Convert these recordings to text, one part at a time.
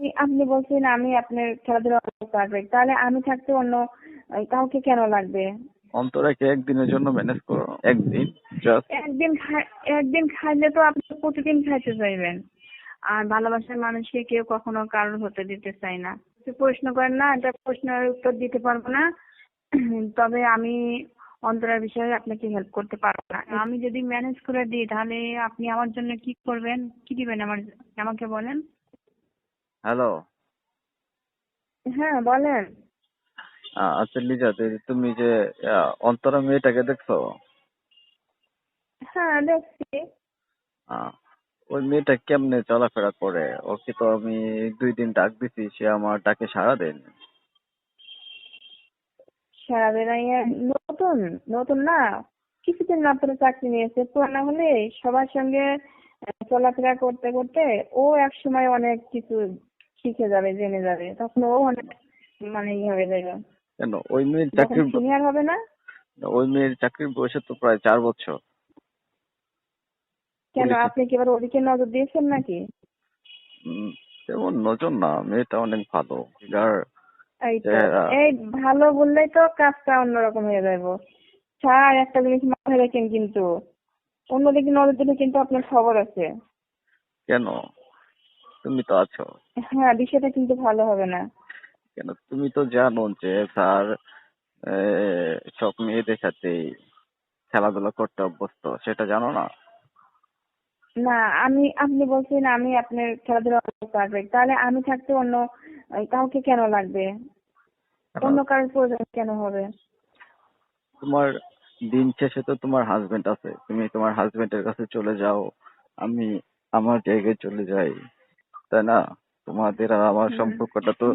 আপনি- আপনি বলছেন আমি আপনার খেলাধুলা পারফেক্ট তাহলে আমি থাকতে অন্য কাউকে কেন লাগবে? অন্তরাকে একদিনের জন্য ম্যানেজ করো? একদিন জাস্ট একদিন একদিন খাইলে তো আপনি প্রতিদিন খাইতে চাইবেন। আর ভালোবাসার মানুষকে কেউ কখনো কারোর হতে দিতে চাই না। প্রশ্ন করেন না এটা প্রশ্নের উত্তর দিতে পারব না। তবে আমি অন্তরার বিষয়ে আপনাকে হেল্প করতে পারব না। আমি যদি ম্যানেজ করে দিই তাহলে আপনি আমার জন্য কি করবেন? কি দিবেন আমার আমাকে বলেন। হ্যালো হ্যাঁ বলেন। আচ্ছা লিজা তুমি যে অন্তরা মেয়েটাকে দেখছ? হ্যাঁ দেখছি। ওই মেয়েটা কেমনে চলাফেরা করে? ওকে তো আমি দুই দিন ডাক দিছি সে আমার ডাকে সাড়া দেয়নি সারা নতুন নতুন না। কিছুদিন মাত্র চাকরি নিয়েছে পুরানা হলে সবার সঙ্গে চলাফেরা করতে করতে ও এক সময় অনেক কিছু শিখে যাবে জেনে যাবে। তখন ও অনেক মানে ইয়ে হয়ে যাবে কেন? ওই মেয়ের চাকরির সিনিয়র হবে না? ওই মেয়ের চাকরির বয়স তো প্রায় চার বছর। কেন? আপনি কি এবার ওদিকে নজর দিয়েছেন নাকি? তেমন নজর না মেয়েটা অনেক ভালো। তো। এই ভালো বললেই তো কাজটা অন্যরকম হয়ে যাব স্যার একটা জিনিস মাথায় রাখেন কিন্তু। অন্যদিকে নজর দিলে কিন্তু আপনার খবর আছে। কেন? তুমি তো আছো। হ্যাঁ বিষয়টা কিন্তু ভালো হবে না। কেন? তুমি তো জানো যে স্যার সব মেয়েদের সাথেই খেলাধুলা করতে অভ্যস্ত সেটা জানো না? না আমি আপনি বলছেন আমি আপনার খেলাধুলা পারফেক্ট তাহলে আমি থাকতে অন্য কাউকে কেন লাগবে? অন্য কারোর প্রয়োজন কেন হবে? তোমার দিন শেষে তো তোমার হাজবেন্ড আছে। তুমি তোমার হাজবেন্ডের কাছে চলে যাও। আমি আমার জায়গায় চলে যাই। তাই না? তোমাদের আর আমার সম্পর্কটা তো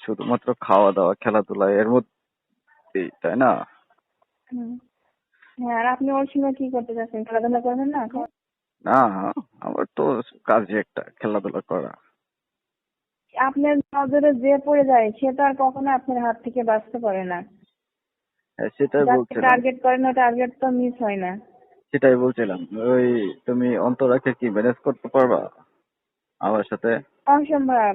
শুধুমাত্র খাওয়া দাওয়া খেলাধুলা এর মধ্যে তাই না? হ্যাঁ আর আপনি ওর সঙ্গে কি করতে চাচ্ছেন খেলাধুলা করবেন না না আমার তো কাজই একটা খেলাধুলা করা। আপনার নজরে যে পড়ে যায় সে তো আর কখনো আপনার হাত থেকে বাঁচতে পারে না। হ্যাঁ, সেটাই বলছিলাম। টার্গেট করেন ওই টার্গেট তো মিস হয় না। সেটাই বলছিলাম। ওই তুমি অন্তরাকে কি ম্যানেজ করতে পারবা? আমার সাথে? অসম্ভব।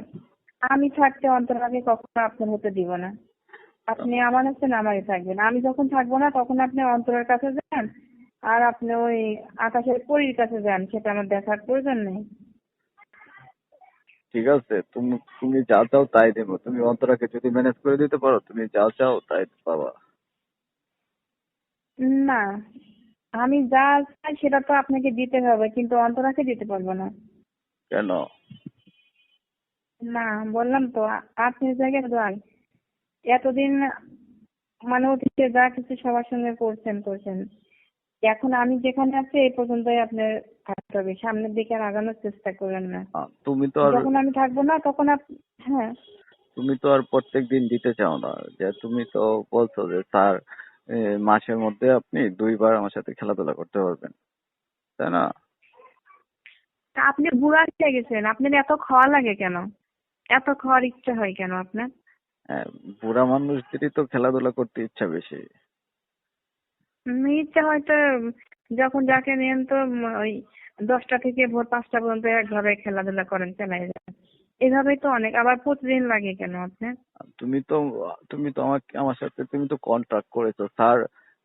আমি থাকতে অন্তরাকে কখনো আপনার হতে দিব না। আপনি আমার আছেন আমারই থাকবেন। আমি যখন থাকব না তখন আপনি অন্তরের কাছে যান আর আপনি ওই আকাশের পরীর কাছে যান সেটা আমার দেখার প্রয়োজন নেই। ঠিক আছে তুমি তুমি যা চাও তাই দেবো। তুমি অন্তরাকে যদি ম্যানেজ করে দিতে পারো তুমি যা চাও তাই পাবা। না আমি যা চাই সেটা তো আপনাকে দিতে হবে কিন্তু অন্তরাকে দিতে পারব না। কেন? না বললাম তো আ- আপনার জায়গায় যান এতদিন মানে অতীতে যা কিছু সবার সঙ্গে করছেন করছেন এখন আমি যেখানে আছি এই পর্যন্তই আপনার থাকতে হবে। সামনের দিকে আর আগানোর চেষ্টা করবেন না। তুমি তো আর যখন আমি থাকব না তখন হ্যাঁ। তুমি তো আর প্রত্যেক দিন দিতে চাও না। যে তুমি তো বলছো যে স্যার মাসের মধ্যে আপনি দুইবার আমার সাথে খেলাধুলা করতে পারবেন। তাই না? তা আপনি বুড়া হয়ে গেছেন আপনার এত খাওয়া লাগে কেন? এত খাওয়ার ইচ্ছা হয় কেন আপনার? হ্যাঁ, বুড়া মানুষদেরই তো খেলাধুলা করতে ইচ্ছা বেশি। ইচ্ছা হয়তো যখন যাকে নেন তো ওই দশটা থেকে ভোর পাঁচটা পর্যন্ত একভাবে খেলাধুলা করেন চালাই যান। এভাবেই তো অনেক আবার প্রতিদিন লাগে কেন আপনার? তুমি তো তুমি তো আমাকে আমার সাথে তুমি তো কন্ট্রাক্ট করেছ স্যার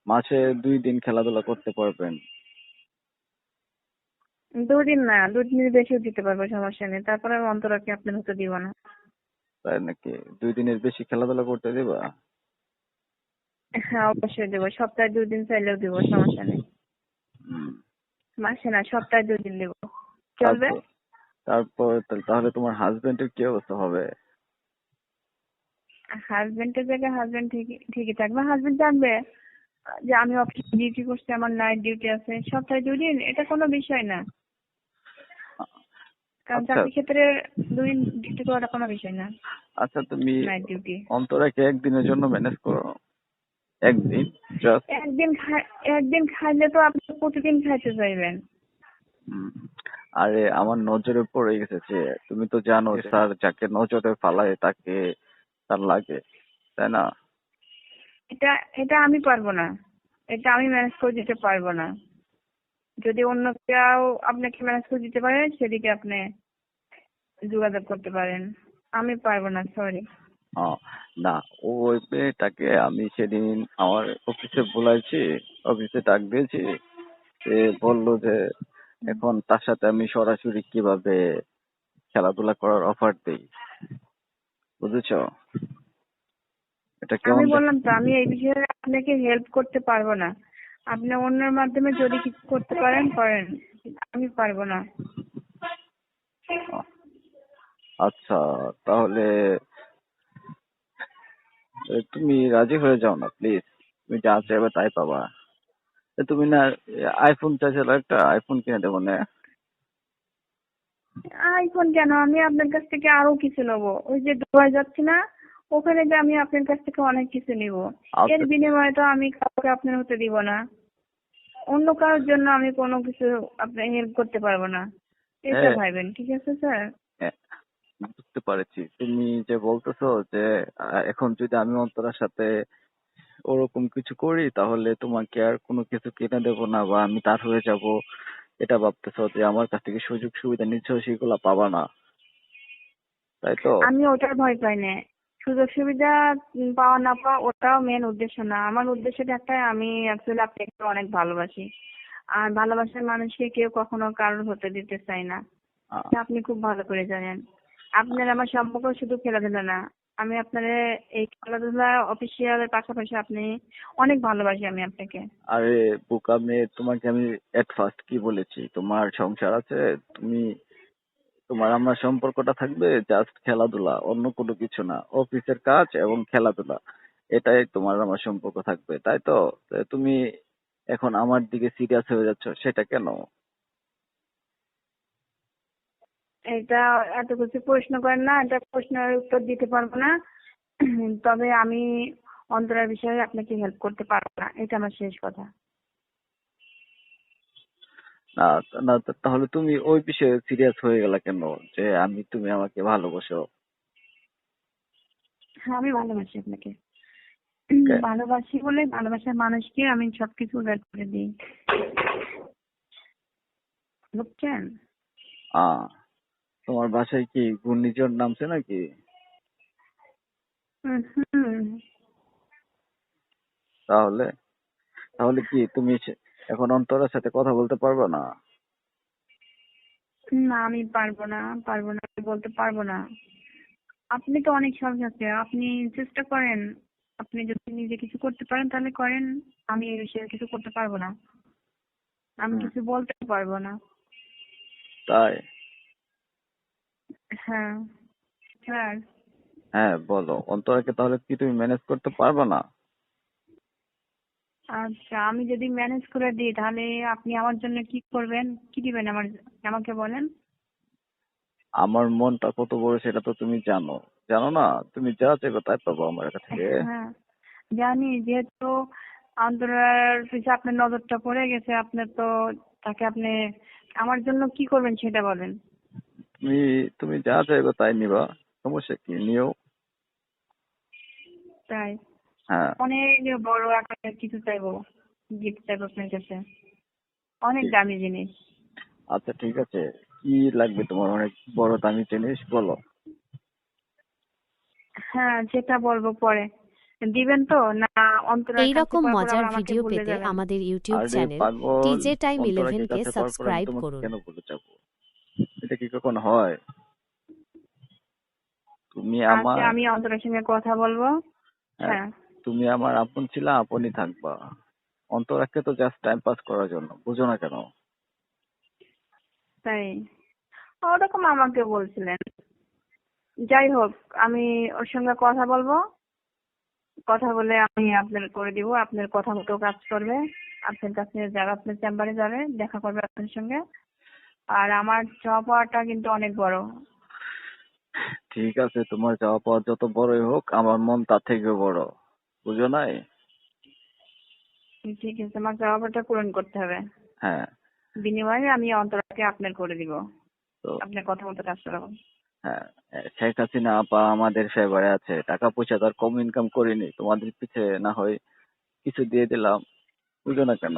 মাসে দুই দিন খেলাধুলা করতে পারবেন। দুদিন না দুদিনের বেশিও দিতে পারব সমস্যা নেই। তারপরে আমি অন্তরাকে আপনার হতে দিব না। তাই নাকি? দুই দিনের বেশি খেলাধুলা করতে দিবা? হ্যাঁ অবশ্যই দেবো। সপ্তাহে দুই দিন চাইলেও দিব সমস্যা নেই। মাসে না সপ্তাহে দুই দিন দেবো। চলবে? তারপর- তাহলে তোমার হাজবেন্ডের কি অবস্থা হবে? হাজবেন্ডের জায়গায় হাজবেন্ড ঠিকই ঠিকই থাকবে। হাজবেন্ড জানবে যে আমি অফিস ডিউটি করছি আমার নাইট ডিউটি আছে। সপ্তাহে দুই দিন এটা কোনো বিষয় না। কারণ আচ্ছা। চাকরি ক্ষেত্রে দুই দিন ডিউটি করাটা কোনো বিষয় না। আচ্ছা তুমি অন্তরাকে একদিনের জন্য ম্যানেজ করো। একদিন জাস্ট একদিন একদিন খাইলে তো আপনি প্রতিদিন খাইতে চাইবেন। আরে আমার নজরে পড়ে গেছে যে তুমি তো জানো স্যার যাকে নজরে ফালায় তাকে তার লাগে তাই না? এটা এটা আমি পারব না। এটা আমি ম্যানেজ করে দিতে পারব না। যদি অন্য কেউ আপনাকে ম্যানেজ করে দিতে পারে সেদিকে আপনি যোগাযোগ করতে পারেন। আমি পারব না সরি আহ, না ওই মেয়েটাকে আমি সেদিন আমার অফিসে বলাইছি অফিসে ডাক দিয়েছি। সে বলল যে এখন তার সাথে আমি সরাসরি কীভাবে খেলাধুলা করার অফার দেই? বুঝেছ? এটা আমি কেমন দেখ- বললাম তো আমি এই বিষয়ে আপনাকে হেল্প করতে পারব না। আপনি অন্যের মাধ্যমে যদি কিছু করতে পারেন করেন। আমি পারব না। আচ্ছা তাহলে তুমি রাজি হয়ে যাও না প্লিজ তুমি যা চাইবে তাই পাবা। তুমি না আইফোন চাইছিল একটা আইফোন কিনে দেবো না? আইফোন কেন? আমি আপনার কাছ থেকে আরও কিছু নেব। ওই যে দুবাই যাচ্ছি না ওখানে যে আমি আপনার কাছ থেকে অনেক কিছু নিব। আচ্ছা। এর বিনিময়ে তো আমি কাউকে আপনার হতে দিব না। অন্য কারোর জন্য আমি কোনো কিছু আপনার হেল্প করতে পারব না। এটা হ্যাঁ। ভাইবেন ঠিক আছে স্যার? হ্যাঁ, বুঝতে পারছি। তুমি যে বলতেছো যে এখন যদি আমি অন্তরার সাথে ওরকম কিছু করি তাহলে তোমাকে আর কোনো কিছু কিনে দেবো না বা আমি তার হয়ে যাব। এটা ভাবতেছো যে আমার কাছ থেকে সুযোগ সুবিধা নিচ্ছ সেগুলা পাবা না। তাই তো? আমি ওটার ভয় পাই না। সুযোগ সুবিধা পাওয়া না পাওয়া ওটাও মেন উদ্দেশ্য না। আমার উদ্দেশ্যটা একটাই আমি অ্যাকচুয়ালি আপনাকে অনেক ভালোবাসি। আর ভালোবাসার মানুষকে কেউ কখনো কারোর হতে দিতে চায় না। আপনি খুব ভালো করে জানেন। আপনার আমার সম্পর্ক শুধু খেলাধুলা না আমি আপনার এই খেলাধুলা অফিসিয়ালের পাশাপাশি আপনি অনেক ভালোবাসি আমি আপনাকে। আরে বোকা মেয়ে তোমাকে আমি এট ফার্স্ট কি বলেছি? তোমার সংসার আছে তুমি তোমার আমার সম্পর্কটা থাকবে জাস্ট খেলাধুলা, অন্য কোনো কিছু না। অফিসের কাজ এবং খেলাধুলা, এটাই তোমার আমার সম্পর্ক থাকবে, তাই তো? তুমি এখন আমার দিকে সিরিয়াস হয়ে যাচ্ছ, সেটা কেন? এটা এত কিছু প্রশ্ন করেন না, এটা প্রশ্নের উত্তর দিতে পারব না। তবে আমি অন্তরার বিষয়ে আপনাকে হেল্প করতে পারব না, এটা আমার শেষ কথা। না না তাহলে তুমি ওই বিষয়ে সিরিয়াস হয়ে গেলা কেন? যে আমি তুমি আমাকে ভালোবাসো। হ্যাঁ আমি ভালোবাসি আপনাকে। ভালোবাসি বলে ভালোবাসার মানুষকে আমি সবকিছু উল্লেখ করে দিই। বুঝছেন? তোমার বাসায় কি ঘূর্ণিঝড় নামছে নাকি। তাহলে তাহলে কি তুমি এখন অন্তরের সাথে কথা বলতে পারবে না? না আমি পারব না পারব না বলতে পারব না। আপনি তো অনেক সাহস আছে আপনি চেষ্টা করেন। আপনি যদি নিজে কিছু করতে পারেন তাহলে করেন। আমি এই বিষয়ে কিছু করতে পারব না। আমি কিছু বলতে পারব না। তাই? হ্যাঁ স্যার। হ্যাঁ বলো। অন্তরাকে তাহলে কি তুমি ম্যানেজ করতে পারবে না? আচ্ছা আমি যদি ম্যানেজ করে দিই তাহলে আপনি আমার জন্য কি করবেন? কি দিবেন আমার আমাকে বলেন। আমার মনটা কত বড় সেটা তো তুমি জানো। জানো না? তুমি যা চাইবে তাই পাবো আমার কাছ থেকে। হ্যাঁ। জানি যেহেতু আন্তরার পিছে আপনার নজরটা পড়ে গেছে আপনার তো তাকে আপনি আমার জন্য কি করবেন সেটা বলেন। তুমি তুমি যা চাইবে তাই নিবা। সমস্যা কি? নিও। তাই। অনেক বড় আকারের কিছু চাইব গিফট চাইব আপনার কাছে। অনেক দামি জিনিস। আচ্ছা ঠিক আছে। কি লাগবে তোমার? অনেক বড় দামি জিনিস বলো। হ্যাঁ যেটা বলব পরে। দিবেন তো? না অন্তরা এই রকম মজার ভিডিও পেতে আমাদের ইউটিউব চ্যানেল টিজে টাইম অন্তরাকে ইলেভেন কে সাবস্ক্রাইব করুন। কেন বলে যাব? এটা কি কখনো হয়? তুমি আমার আচ্ছা আমি অন্তরের সঙ্গে কথা বলব। হ্যাঁ, হ্যাঁ। তুমি আমার আপন ছিল আপনই থাকবা। অন্তরাকে তো জাস্ট টাইম পাস করার জন্য বুঝো না কেন? তাই? ওরকম আমাকে বলছিলেন। যাই হোক আমি ওর সঙ্গে কথা বলব। কথা বলে আমি আপনার করে দিব আপনার কথা মতো কাজ করবে। আপনার কাছে যাবে আপনার চেম্বারে যাবে দেখা করবে আপনার সঙ্গে। আর আমার চাওয়া পাওয়াটা কিন্তু অনেক বড়। ঠিক আছে তোমার যাওয়া পাওয়া যত বড়ই হোক আমার মন তার থেকে বড়। বুঝো নাই? ঠিক আছে আমার চাওয়া পূরণ করতে হবে। হ্যাঁ। বিনিময়ে আমি অন্তরাকে আপনার করে দিব। আপনার কথা মতো কাজ করাবো। হ্যাঁ শেখ হাসিনা আপা আমাদের ফেভারে আছে। টাকা পয়সা তার কম ইনকাম করিনি তোমাদের পিছে না হয় কিছু দিয়ে দিলাম। বুঝো না কেন?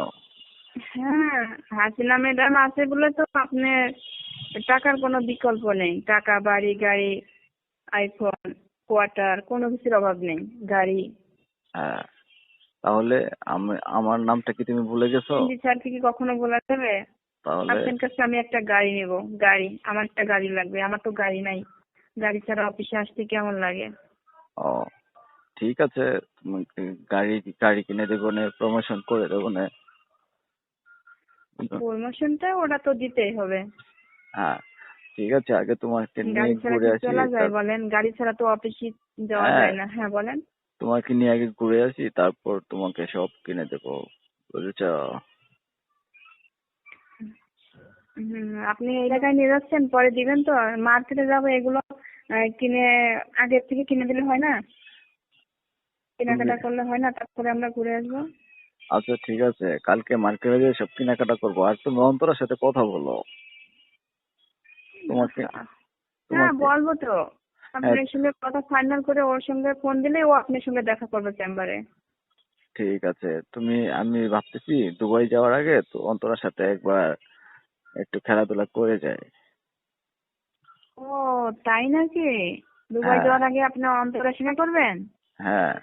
হ্যাঁ হাসিনা ম্যাডাম আছে বলে তো আপনার টাকার কোনো বিকল্প নেই। টাকা বাড়ি গাড়ি আইফোন কোয়ার্টার কোনো কিছুর অভাব নেই। গাড়ি হ্যাঁ তাহলে আমি আমার নামটা কি তুমি ভুলে গেছো? এমডি স্যারকে কি কখনো বলা যাবে? তাহলে আপনার কাছে আমি একটা গাড়ি নেব গাড়ি আমার একটা গাড়ি লাগবে আমার তো গাড়ি নাই। গাড়ি ছাড়া অফিসে আসতে কেমন লাগে? ও ঠিক আছে গাড়ি গাড়ি কিনে দেবো না প্রমোশন করে দেবো না। প্রমোশনটা ওটা তো দিতেই হবে। হ্যাঁ ঠিক আছে আগে তোমার গাড়ি ছাড়া ঘুরে আসি চলা যায় বলেন? গাড়ি ছাড়া তো অফিসে যাওয়া হ্যাঁ। যায় না হ্যাঁ বলেন। তোমাকে নিয়ে আগে ঘুরে আসি তারপর তোমাকে সব কিনে দেবো বুঝেছ? হুম, আপনি এই জায়গায় নিয়ে যাচ্ছেন পরে দিবেন তো মার্কেটে যাব এগুলো কিনে আগের থেকে কিনে দিলে হয় না? কেনাকাটা করলে হয় না তারপরে আমরা ঘুরে আসব? আচ্ছা ঠিক আছে কালকে মার্কেটে যেয়ে সব কেনাকাটা করব আর তুমি অন্তরের সাথে কথা বলো। তোমাকে হ্যাঁ তোমাকে বলব তো। আপনার। সঙ্গে কথা ফাইনাল করে ওর সঙ্গে ফোন দিলে ও আপনার সঙ্গে দেখা করবে চেম্বারে ঠিক আছে। তুমি আমি ভাবতেছি দুবাই যাওয়ার আগে তো অন্তরার সাথে একবার একটু খেলাধুলা করে যাই। ও তাই নাকি? দুবাই হ্যাঁ। যাওয়ার আগে আপনি অন্তরের সঙ্গে করবেন? হ্যাঁ।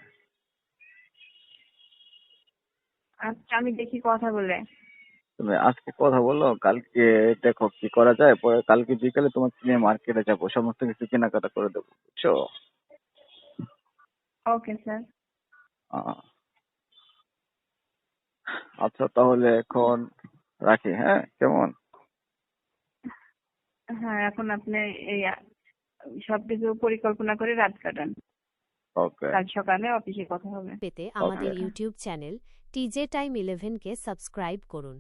আচ্ছা আমি দেখি কথা বলে। তুমি আজকে কথা বলো কালকে দেখো কি করা যায় পরে কালকে বিকালে তোমাকে নিয়ে মার্কেটে যাব সমস্ত কিছু কেনাকাটা করে দেবো বুঝছ? ওকে স্যার আচ্ছা তাহলে এখন রাখি হ্যাঁ? কেমন? হ্যাঁ এখন আপনি এই সবকিছু পরিকল্পনা করে রাত কাটান। ওকে কাল সকালে অফিসে কথা হবে। পেতে আমাদের ইউটিউব চ্যানেল টিজে টাইম ইলেভেনকে সাবস্ক্রাইব করুন।